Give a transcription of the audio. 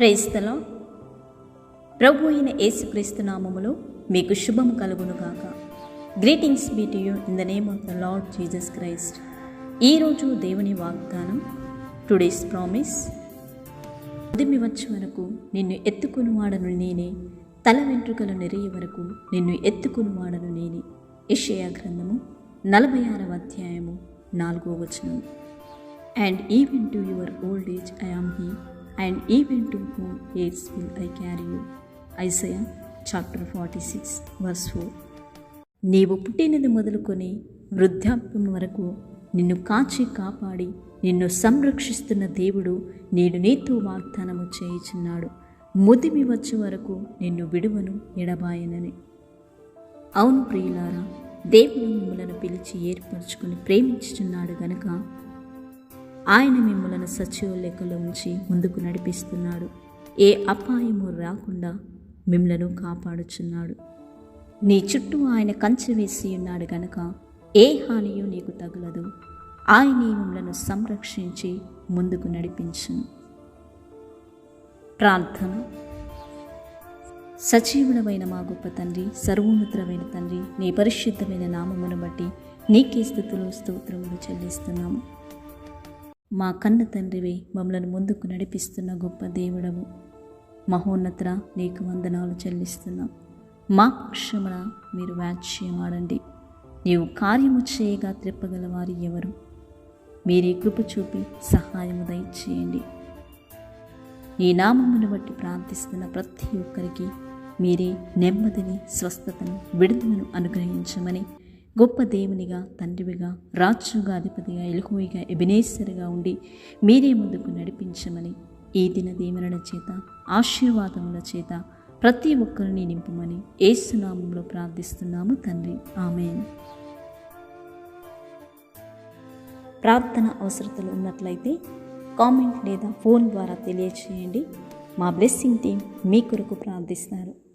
ప్రైస్తలో ప్రభు అయిన యేసుక్రీస్తు నామములో మీకు శుభము కలుగునుగాక. Greetings be to you in the name of the Lord Jesus Christ ఈరోజు దేవుని వాగ్దానం టుడేస్ ప్రామిస్ ఉదిమి వచ్చే వరకు నిన్ను ఎత్తుకుని వాడను నేనే తల వెంట్రుకలు నెరియ వరకు నిన్ను ఎత్తుకుని వాడను నేనే. ఇషయా గ్రంథము నలభై ఆరవ అధ్యాయము నాలుగో వచనం. And even to your old age I am he and even to home aids will I carry you Isaiah chapter forty six verse four నీవు పుట్టినది మొదలుకొని వృద్ధాప్యం వరకు నిన్ను కాచి కాపాడి నిన్ను సంరక్షిస్తున్న దేవుడు నేడు నీతో వాగ్దానము చేయుచున్నాడు. ముదిమి వచ్చే వరకు నిన్ను విడువను ఎడబాయనని. అవును ప్రియులారా దేవుడు మిమ్మలను పిలిచి ఏర్పరచుకుని ప్రేమించుచున్నాడు గనక ఆయన మిమ్మలను సచివ లెక్కలో ఉంచి ముందుకు నడిపిస్తున్నాడు. ఏ అపాయము రాకుండా మిమ్మలను కాపాడుచున్నాడు. నీ చుట్టూ ఆయన కంచె వేసి ఉన్నాడు గనక ఏ హానియు నీకు తగలదు. ఆయన మిమ్మలను సంరక్షించి ముందుకు నడిపించును. ప్రార్థన. సజీవుడమైన మా గొప్ప తండ్రి సర్వోన్నతమైన తండ్రి నీ పరిశుద్ధమైన నామమును బట్టి నీకే స్థుతులు స్తోత్రములు చెల్లిస్తున్నాము. మా కన్న తండ్రివి మమ్మలను ముందుకు నడిపిస్తున్న గొప్ప దేవుడవు. మహోన్నత నీకు వందనాలు చెల్లిస్తున్నాం. మా పక్షమున మీరు వాచ్యమాడండి నీవు కార్యము చేయగా త్రిప్పగల వారు ఎవరు? మీరే కృప చూపి సహాయము దయచేయండి. నీ నామమును బట్టి ప్రార్థిస్తున్న ప్రతి ఒక్కరికి మీరే నెమ్మదిని స్వస్థతను విడుదలను అనుగ్రహించమని గొప్ప దేవునిగా తండ్రివిగా రాజుగా అధిపతిగా ఎలుహోయిగా ఎబినేశ్వరిగా ఉండి మీరే ముందుకు నడిపించమని ఈ దిన దీవెనల చేత ఆశీర్వాదముల చేత ప్రతి ఒక్కరిని నింపమని ఏసునామంలో ప్రార్థిస్తున్నాము తండ్రి. ఆమెన్. ప్రార్థన అవసరతలు ఉన్నట్లయితే కామెంట్ లేదా ఫోన్ ద్వారా తెలియచేయండి. మా బ్లెస్సింగ్ టీం మీ కొరకు ప్రార్థిస్తారు.